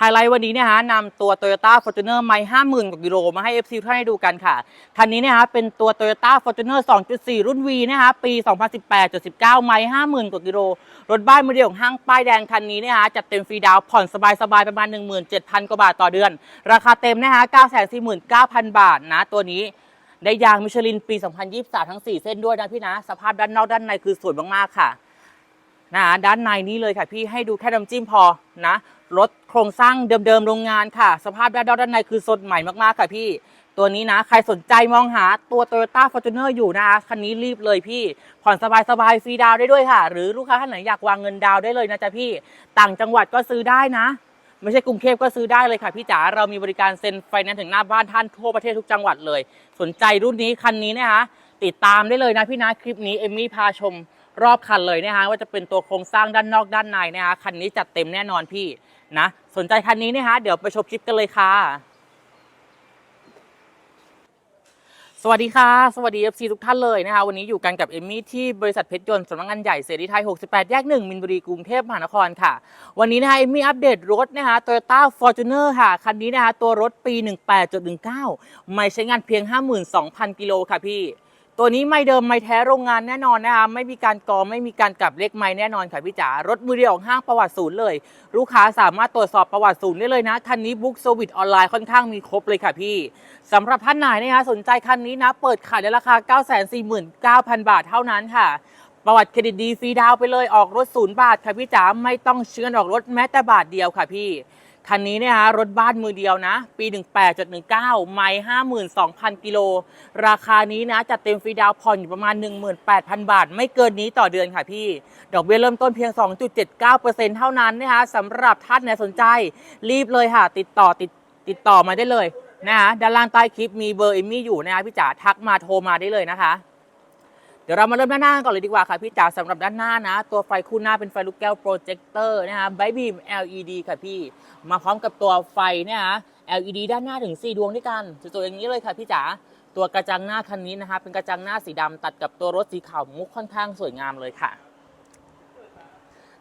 ไฮไลท์วันนี้เนี่ยฮะนำตัว Toyota Fortuner ไม่50,000กว่ากิโลมาให้ FC ท่านได้ดูกันค่ะ คันนี้เนี่ยฮะเป็นตัว Toyota Fortuner 2.4 รุ่น V นะฮะปี 2018-19 ไม่50,000กว่ากิโล รถบ้านมือเดียวของห้างป้ายแดงคันนี้เนี่ยฮะจัดเต็มฟรีดาวน์ผ่อนสบายๆประมาณ 17,000 กว่าบาทต่อเดือน ราคาเต็มนะฮะ949,000 บาทนะตัวนี้ได้ยางมิชลินปี 2023 ทั้ง 4 เส้นด้วยนะพี่นะ สภาพด้านนอกด้านในคือสวยมาก ๆ ค่ะนะด้านในนี้เลยค่ะพี่ให้ดูแค่น้ำจิ้มพอนะ รถโครงสร้างเดิมๆโรงงานค่ะ สภาพด้านนอกด้านในคือสดใหม่มากๆค่ะพี่ ตัวนี้นะ ใครสนใจมองหาตัว Toyota Fortuner อยู่นะคะคันนี้รีบเลยพี่ ผ่อนสบายๆฟรีดาวได้ด้วยค่ะ หรือลูกค้าท่านไหนอยากวางเงินดาวได้เลยนะจ๊ะพี่ ต่างจังหวัดก็ซื้อได้นะไม่ใช่กรุงเทพก็ซื้อได้เลยค่ะพี่จ๋า เรามีบริการเซ็นไฟแนนซ์ถึงหน้าบ้านท่านทั่วประเทศทุกจังหวัดเลย สนใจรุ่นนี้คันนี้นะคะติดตามได้เลยนะพี่นะคลิปนี้เอมมี่พาชมรอบคันเลยนะคะว่าจะเป็นตัวโครงสร้างด้านนอกด้านในนะคะคันนี้จัดเต็มแน่นอนพี่ นะ สนใจคันนี้นะคะเดี๋ยวไปชมคลิปกันเลยค่ะ สวัสดีค่ะ สวัสดี FC ทุกท่านเลยนะคะ วันนี้อยู่กันกับเอมมี่ที่บริษัทเพชรยนต์สำนักงานใหญ่เสรีไทย 68 แยก 1 มินบุรีกรุงเทพมหานครค่ะ วันนี้นะคะเอมมี่อัปเดตรถนะคะ Toyota Fortuner ค่ะ คันนี้นะคะ ตัวรถปี 18.19 ไม่ใช้งานเพียง 52,000 กิโลค่ะพี่ ตัวนี้ไม่เดิมไม่แท้โรงงานแน่นอนนะคะไม่มีการกรองไม่มีการกลับเลขไม่แน่นอนค่ะพี่จ๋ารถมือเดียวของห้างประวัติศูนย์เลย ลูกค้าสามารถตรวจสอบประวัติศูนย์ได้เลยนะคันนี้บุ๊กเซอร์วิสออนไลน์ค่อนข้างมีครบเลยค่ะพี่สำหรับท่านไหนนะคะสนใจคันนี้นะเปิดขายในราคา 949,000 บาทเท่านั้นค่ะประวัติเครดิตดีฟรีดาวน์ไปเลยออกรถศูนย์บาทค่ะพี่จ๋าไม่ต้องเชื่อนออกรถแม้แต่บาทเดียวค่ะพี่ คันนี้เนี่ยฮะรถบ้านมือเดียวนะ ปี 18.19 ไม่52,000 กิโล ราคานี้นะจัดเต็มฟรีดาวน์ผ่อนอยู่ประมาณ 18,000 บาท ไม่เกินนี้ต่อเดือนค่ะพี่ ดอกเบี้ยเริ่มต้นเพียง 2.79%เท่านั้นนะคะสำหรับท่านนสนใจ รีบเลยค่ะ ติดต่อติดติดต่อมาได้เลยนะคะด้านล่างใต้คลิปมีเบอร์เอมมี่อยู่นะคะพี่จ๋าทักมาโทรมาได้เลยนะคะ ดี๋ยวเรามาเริ่มด้านหน้ากันก่อนเลยดีกว่าค่ะพี่จ๋าสำหรับด้านหน้านะ ตัวไฟคู่หน้าเป็นไฟลูกแก้วโปรเจคเตอร์นะคะไบบีม LED ค่ะพี่ มาพร้อมกับตัวไฟเนี่ยนะ LED ด้านหน้าถึง 4 ดวงด้วยกันสวยๆอย่างนี้เลยค่ะพี่จ๋าตัวกระจังหน้าคันนี้นะคะเป็นกระจังหน้าสีดำตัดกับตัวรถสีขาวมุกค่อนข้างสวยงามเลยค่ะ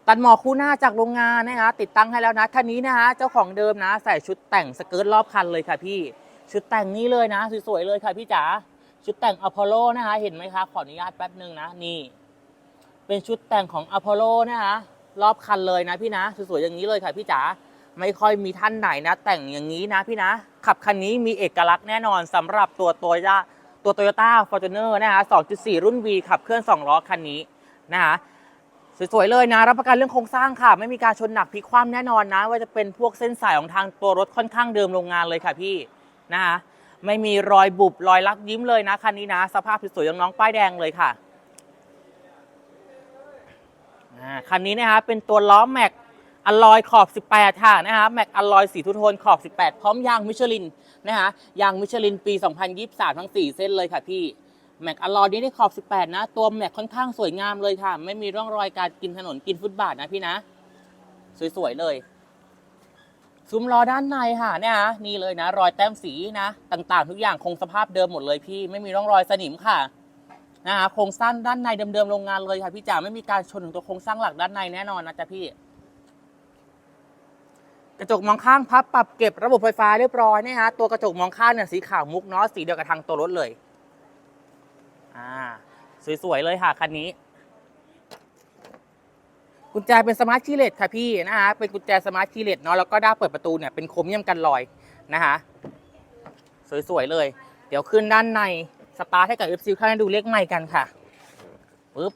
ตัดหมอกคู่หน้าจากโรงงานนะคะติดตั้งให้แล้วนะคันนี้นะคะเจ้าของเดิมนะ ใส่ชุดแต่งสเกิร์ตรอบคันเลยค่ะพี่ ชุดแต่งนี้เลยนะสวยๆเลยค่ะพี่จ๋า ชุดแต่งอพอลโลนะคะ เห็นไหมคะขออนุญาตแป๊บหนึ่งนะนี่ เป็นชุดแต่งของอพอลโลนะคะรอบคันเลยนะพี่นะสวยๆอย่างนี้เลยค่ะพี่จ๋าไม่ค่อยมีท่านไหนนะ แต่งอย่างนี้นะพี่นะ ขับคันนี้มีเอกลักษณ์แน่นอนสำหรับตัวโตโยต้าตัวโตโยต้าฟอร์จูเนอร์นะคะ2.4 รุ่น V ขับเคลื่อน 2 ล้อคันนี้นะคะสวยๆเลยนะ รับประกันเรื่องโครงสร้างค่ะ ไม่มีการชนหนักพลิกคว่ำแน่นอนนะ ว่าจะเป็นพวกเส้นสายของทางตัวรถค่อนข้างเดิมโรงงานเลยค่ะพี่นะคะ ไม่มีรอยบุบรอยลักยิ้มเลยนะคันนี้นะ สภาพสวยๆอย่างน้องป้ายแดงเลยค่ะคันนี้นะคะเป็นตัวล้อแม็กอลลอยขอบ 18 ค่ะนะคะแม็กอลลอยสีทุโทนขอบ 18 พร้อมยางมิชลินนะคะยางมิชลินปี 2023 ทั้ง 4 เส้นเลยค่ะพี่แม็กอลลอยนี้ได้ขอบ 18 นะ ตัวแม็กค่อนข้างสวยงามเลยค่ะ ไม่มีร่องรอยการกินถนนกินฟุตบาทนะพี่นะ สวยๆเลย ซุ้มล้อด้านในค่ะเนี่ยฮะนี่เลยนะ รอยแต้มสีนะ ต่างๆ ทุกอย่างคงสภาพเดิมหมดเลยพี่ไม่มีร่องรอยสนิมค่ะนะคะโครงสร้างด้านในเดิมๆโรงงานเลยค่ะพี่จ๋าไม่มีการชนถึงตัวโครงสร้างหลักด้านในแน่นอนนะจ๊ะพี่ กระจกมองข้างพับปรับเก็บระบบไฟฟ้าเรียบร้อยเนี่ยฮะตัวกระจกมองข้างเนี่ยสีขาวมุกเนาะสีเดียวกับทางตัวรถเลย อ่า สวยๆเลยค่ะคันนี้ กุญแจเป็นสมาร์ทคีย์เลสค่ะพี่นะคะเป็นกุญแจสมาร์ทคีย์เลสเนาะแล้วก็ด้าเปิดประตูเนี่ยเป็นโครเมียมกันรอยนะคะสวยๆเลย เดี๋ยวขึ้นด้านในสตาร์ทให้กับ f อฟซีดูเลขใหม่กันค่ะปึ๊บ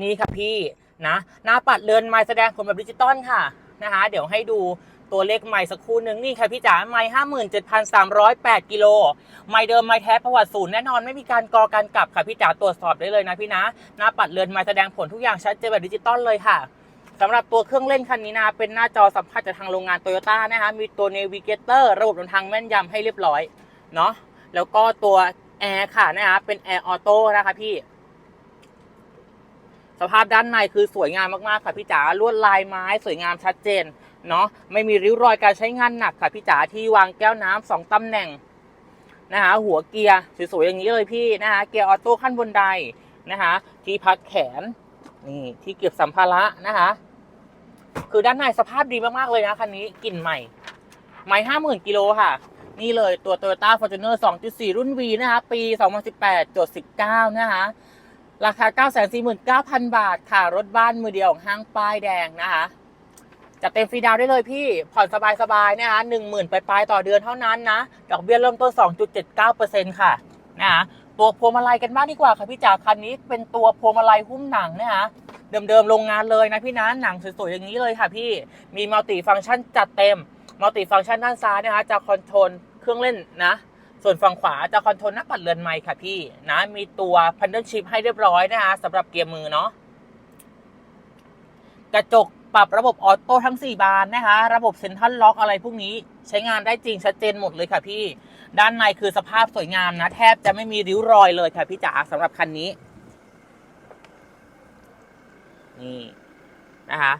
นี่ค่ะพี่นะหน้าปัดเรือนไม้แสดงผลแบบดิจิตอลค่ะนะคะเดี๋ยวให้ดู ตัวเลขไม้สักครู่หนึ่งนี่ค่ะพี่จ๋าไม้ห้าหมื่นเจ็ดพันสามร้อยแปดกิโลไม้เดิมไม้แท้ประวัติศูนย์แน่นอนไม่มีการกอการกลับค่ะพี่จ๋าตรวจสอบได้เลยนะพี่นะ หน้าปัดเรือนไม้แสดงผลทุกอย่างชัดเจนแบบดิจิตอลเลยค่ะสำหรับตัวเครื่องเล่นคันนี้นะเป็นหน้าจอสัมผัสจากทางโรงงานโตโยต้านะคะมีตัวเนวิเกเตอร์ระบบเดินทางแม่นยำให้เรียบร้อยเนาะแล้วก็ตัวแอร์ค่ะนะคะเป็นแอร์ออโต้นะคะพี่สภาพด้านในคือสวยงามมาก ๆ ค่ะพี่จ๋าลวดลายไม้สวยงามชัดเจน เนาะไม่มีริ้วรอยการใช้งานหนักค่ะพี่จ๋าที่วางแก้วน้ำสองตำแหน่งนะคะหัวเกียร์สวยๆอย่างนี้เลยพี่นะคะเกียร์ออโต้ขั้นบนไดนะคะที่พักแขนนี่ที่เก็บสัมภาระนะคะคือด้านในสภาพดีมากๆเลยนะคันนี้กลิ่นใหม่ไม่ห้าหมื่นกิโลค่ะ นี่เลยตัว Toyota Fortuner 2.4 รุ่น V นะคะปี 2018จด19 นะคะราคา 949,000 บาทค่ะ รถบ้านมือเดียวของห้างป้ายแดงนะคะ จัดเต็มฟรีดาวได้เลยพี่ ผ่อนสบายๆนะคะ10,000ปลายๆต่อเดือนเท่านั้นนะ ดอกเบี้ยเริ่มต้น 2.79%ค่ะนะคะตัวพวงมาลัยกันบ้างดีกว่าค่ะพี่จ๋าคันนี้เป็นตัวพวงมาลัยหุ้มหนังนะคะเดิมๆโรงงานเลยนะพี่นะหนังสวยๆอย่างนี้เลยค่ะพี่มีมัลติฟังก์ชันจัดเต็มมัลติฟังก์ชันด้านซ้ายนะคะจะคอนโทรลเครื่องเล่นนะ ส่วนฝั่งขวาจะคอนโทรลหน้าปัดเรือนไม้ค่ะพี่นะมีตัวพันเดิลชิพให้เรียบร้อยนะคะสำหรับเกียร์มือเนาะกระจก ปรับระบบออโต้ทั้ง 4 บานนะคะ ระบบเซ็นทรัลล็อกอะไรพวกนี้ใช้งานได้จริงชัดเจนหมดเลยค่ะพี่ ด้านในคือสภาพสวยงามนะ แทบจะไม่มีริ้วรอยเลยค่ะพี่จ๋าสำหรับคันนี้ นี่นะคะ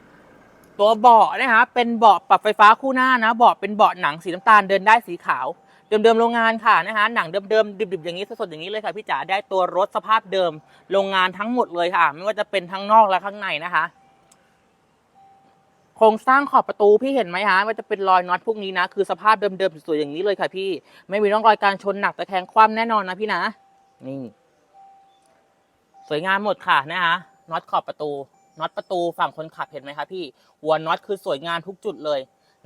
ตัวเบาะนะคะเป็นเบาะปรับไฟฟ้าคู่หน้านะเบาะเป็นเบาะหนังสีน้ำตาลเดินได้สีขาว เดิมๆโรงงานค่ะนะคะหนังเดิมๆดิบๆอย่างนี้สดๆอย่างนี้เลยค่ะพี่จ๋าได้ตัวรถสภาพเดิมโรงงานทั้งหมดเลยค่ะ ไม่ว่าจะเป็นทั้งนอกและข้างในนะคะ โครงสร้างขอบประตูพี่เห็นไหมฮะว่าจะเป็นรอยน็อตพวกนี้นะ คือสภาพเดิมๆสวยๆอย่างนี้เลยค่ะพี่ ไม่มีร่องรอยการชนหนักตะแคงคว่ำแน่นอนนะพี่นะ นี่ สวยงามหมดค่ะนะคะน็อตขอบประตูน็อตประตูฝั่งคนขับเห็นไหมคะพี่ หัวน็อตคือสวยงามทุกจุดเลย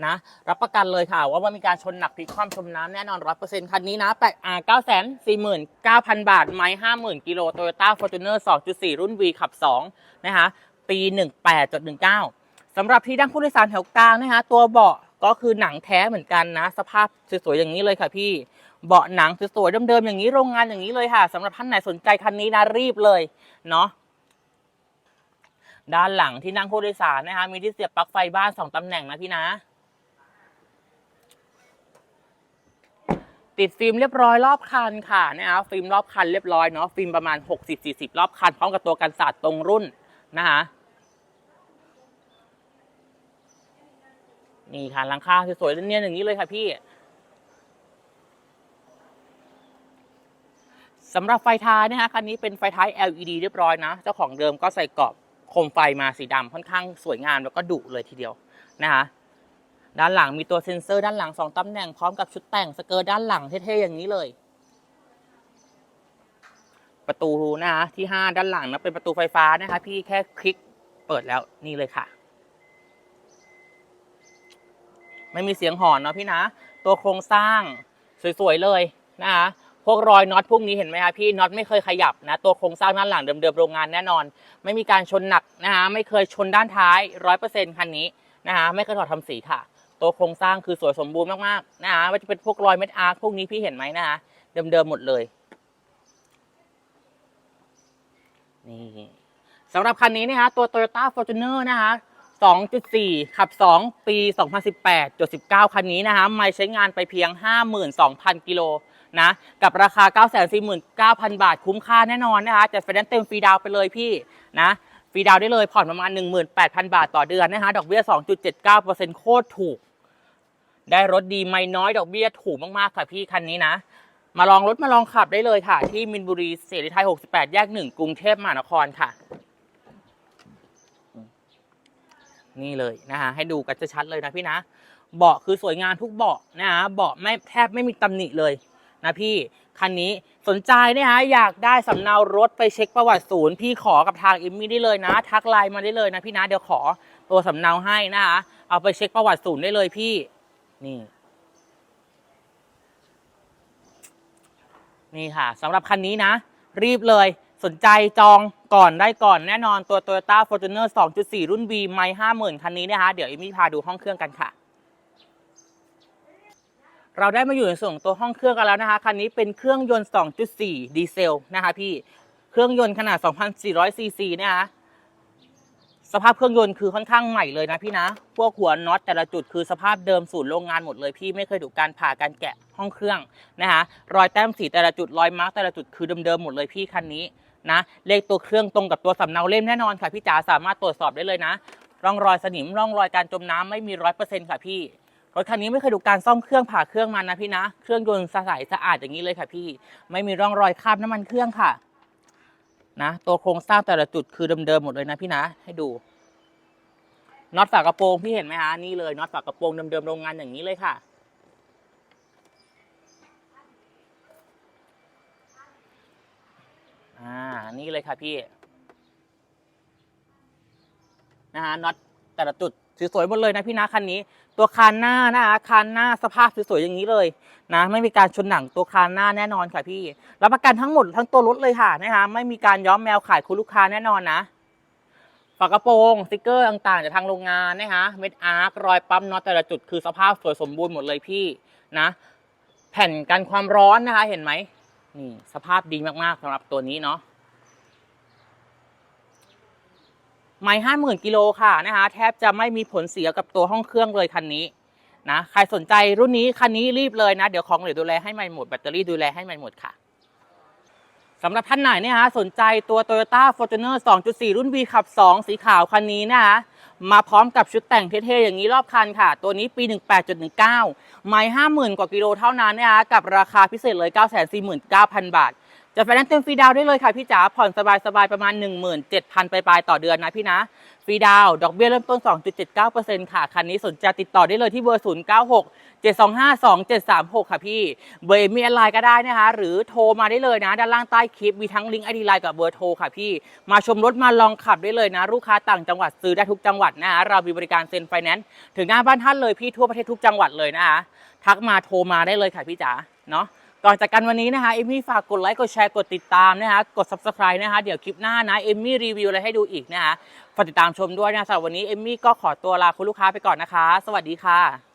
นะ รับประกันเลยค่ะ ว่าไม่มีการชนหนักพลิกคว่ำชมน้ำแน่นอนร้อยเปอร์เซ็นต์คันนี้นะแปดอ่าเก้าแสนสี่หมื่นเก้าพันบาท ไม้ห้าหมื่นกิโลโตโยต้าฟอร์จูเนอร์สองจุดสี่รุ่น V ขับสองนะคะปีหนึ่งแปดจุดหนึ่งเก้า สำหรับที่นั่งผู้โดยสารแถวกลางนะคะ ตัวเบาะก็คือหนังแท้เหมือนกันนะ สภาพสวยๆอย่างนี้เลยค่ะพี่ เบาะหนังสวยๆเดิมๆอย่างนี้โรงงานอย่างนี้เลยค่ะสำหรับท่านไหนสนใจคันนี้นะรีบเลยเนาะด้านหลังที่นั่งผู้โดยสารนะคะ มีที่เสียบปลั๊กไฟบ้านสองตำแหน่งนะพี่นะ ติดฟิล์มเรียบร้อยรอบคันค่ะนะคะฟิล์มรอบคันเรียบร้อยเนาะฟิล์มประมาณ 60-40 รอบคันพร้อมกับตัวกันสาดตรงรุ่นนะคะ นี่ค่ะหลังคาสวยๆเนียอย่างนี้เลยค่ะพี่สำหรับไฟท้ายนะคะคันนี้เป็นไฟท้าย LED เรียบร้อยนะ เจ้าของเดิมก็ใส่กรอบโคมไฟมาสีดำค่อนข้างสวยงามแล้วก็ดุเลยทีเดียวนะคะด้านหลังมีตัวเซ็นเซอร์ด้านหลังสองตำแหน่งพร้อมกับชุดแต่งสเกิร์ตด้านหลังเท่ๆอย่างนี้เลย ประตูนะคะที่ 5 ด้านหลังนะเป็นประตูไฟฟ้านะคะพี่แค่คลิกเปิดแล้วนี่เลยค่ะ ไม่มีเสียงหอนเนาะพี่นะ ตัวโครงสร้างสวยๆเลยนะคะพวกรอยน็อตพวกนี้เห็นไหมคะพี่น็อตไม่เคยขยับนะ ตัวโครงสร้างด้านหลังเดิมๆโรงงานแน่นอน ไม่มีการชนหนักนะคะไม่เคยชนด้านท้ายร้อยเปอร์เซ็นต์คันนี้นะคะไม่เคยถอดทำสีค่ะ ตัวโครงสร้างคือสวยสมบูรณ์มากๆนะคะว่าจะเป็นพวกรอยเม็ดอาร์คพวกนี้พี่เห็นไหมนะคะเดิมๆหมดเลยนี่สำหรับคันนี้นะคะตัว Toyota Fortuner นะคะ 2.4 ขับ 2 ปี 2018จด19 คันนี้นะคะไม่ใช้งานไปเพียง 52,000 กิโลนะกับราคา 949,000 บาทคุ้มค่าแน่นอนนะคะจัดไฟแนนซ์เต็มฟรีดาวไปเลยพี่นะฟรีดาวได้เลยผ่อนประมาณ 18,000 บาทต่อเดือนนะคะดอกเบี้ย 2.79%โคตรถูก ได้รถดีไม่น้อยดอกเบี้ยถูกมากๆค่ะพี่คันนี้นะ มาลองรถมาลองขับได้เลยค่ะ ที่มินบุรีเสรีไทย 68 แยก 1 กรุงเทพมหานครค่ะ นี่เลยนะคะให้ดูกันชัดเลยนะพี่นะ เบาะคือสวยงามทุกเบาะนะคะเบาะไม่แทบไม่มีตำหนิเลยนะพี่คันนี้สนใจเนี่ยฮะอยากได้สำเนารถไปเช็คประวัติศูนย์ พี่ขอกับทางเอมมี่ได้เลยนะ ทักไลน์มาได้เลยนะพี่นะเดี๋ยวขอตัวสำเนาให้นะคะเอาไปเช็คประวัติศูนย์ได้เลยพี่นี่นี่ค่ะสำหรับคันนี้นะ รีบเลย สนใจจองก่อนได้ก่อนแน่นอนตัว Toyota Fortuner 2.4 รุ่น V ไม่50,000 คันนี้นะคะเดี๋ยวเอมี่พาดูห้องเครื่องกันค่ะ เราได้มาอยู่ในส่วนตัวห้องเครื่องกันแล้วนะคะ คันนี้เป็นเครื่องยนต์ 2.4 ดีเซลนะคะพี่ เครื่องยนต์ขนาด 2,400ซีซีนะคะสภาพเครื่องยนต์คือค่อนข้างใหม่เลยนะพี่นะ พวกหัวน็อตแต่ละจุดคือสภาพเดิมศูนย์โรงงานหมดเลยพี่ไม่เคยถูกการผ่าการแกะห้องเครื่องนะคะรอยแต้มสีแต่ละจุดรอยมาร์กแต่ละจุดคือเดิมๆหมดเลยพี่คันนี้ นะเลขตัวเครื่องตรงกับตัวสำเนาเล่มแน่นอนค่ะพี่จ๋าสามารถตรวจสอบได้เลยนะ ร่องรอยสนิมร่องรอยการจมน้ำไม่มีร้อยเปอร์เซ็นต์ค่ะพี่รถคันนี้ไม่เคยดูการซ่อมเครื่องผ่าเครื่องมันนะพี่นะ เครื่องยนต์ใสสะอาดอย่างนี้เลยค่ะพี่ ไม่มีร่องรอยคราบน้ำมันเครื่องค่ะ นะ ตัวโครงสร้างแต่ละจุดคือเดิมๆหมดเลยนะพี่นะ ให้ดู น็อตฝากระโปรงพี่เห็นไหมฮะนี่เลยน็อตฝากระโปรงเดิมๆโรงงานอย่างนี้เลยค่ะ อ่า นี่เลยค่ะพี่นะฮะน็อตแต่ละจุดสวยๆหมดเลยนะพี่นะคันนี้ ตัวคานหน้านะคะคานหน้าสภาพสวยๆอย่างนี้เลยนะไม่มีการชนหนังตัวคานหน้าแน่นอนค่ะพี่รับประกันทั้งหมดทั้งตัวรถเลยค่ะนะคะไม่มีการย้อมแมวขายคุณลูกค้าแน่นอนนะฝากระโปรงสติกเกอร์ต่างๆจากทางโรงงานนะคะเม็ดอาร์ครอยปั๊มน็อตแต่ละจุดคือสภาพสวยสมบูรณ์หมดเลยพี่นะ แผ่นกันความร้อนนะคะเห็นไหมนี่สภาพดีมากๆสำหรับตัวนี้เนาะ ไม่ห้าหมื่นกิโลค่ะนะคะ แทบจะไม่มีผลเสียกับตัวห้องเครื่องเลยคันนี้นะใครสนใจรุ่นนี้คันนี้รีบเลยนะ เดี๋ยวของเหลือดูแลให้ใหม่หมดแบตเตอรี่ดูแลให้ใหม่หมดค่ะสำหรับท่านไหนเนี่ยฮะสนใจตัว Toyota Fortuner 2.4 รุ่น V ขับ 2 สีขาวคันนี้นะคะมาพร้อมกับชุดแต่งเท่ๆ อย่างนี้รอบคันค่ะ ตัวนี้ปี 18.19 ไม่50,000 กว่ากิโลเท่านั้นนะคะกับราคาพิเศษเลย 949,000 บาท จะไฟแนนซ์เต็มฟรีดาวได้เลยค่ะพี่จ๋าผ่อนสบายๆ ประมาณ 17,000 ไปปลายๆต่อเดือนนะพี่นะฟรีดาวดอกเบี้ยเริ่มต้น 2.79%ค่ะ คันนี้สนใจติดต่อได้เลยที่เบอร์ 096 725 2736 ค่ะพี่ เบอร์มีออนไลน์ก็ได้นะคะ หรือโทรมาได้เลยนะ ด้านล่างใต้คลิป มีทั้งลิงก์ไอดีไลน์กับเบอร์โทรค่ะพี่ มาชมรถมาลองขับได้เลยนะ ลูกค้าต่างจังหวัดซื้อได้ทุกจังหวัดนะคะเรามีบริการเซ็นไฟแนนซ์ถึงหน้าบ้านท่านเลยพี่ทั่วประเทศทุกจังหวัดเลยนะคะทักมาโทรมาได้เลยค่ะพี่จ๋าเนาะ ก่อนจากกันวันนี้นะคะเอมมี่ฝากกดไลค์กดแชร์กดติดตามนะคะกด subscribe นะคะเดี๋ยวคลิปหน้านะเอมมี่รีวิวอะไรให้ดูอีกนะคะฝากติดตามชมด้วยนะสำหรับวันนี้เอมมี่ก็ขอตัวลาคุณลูกค้าไปก่อนนะคะ สวัสดีค่ะ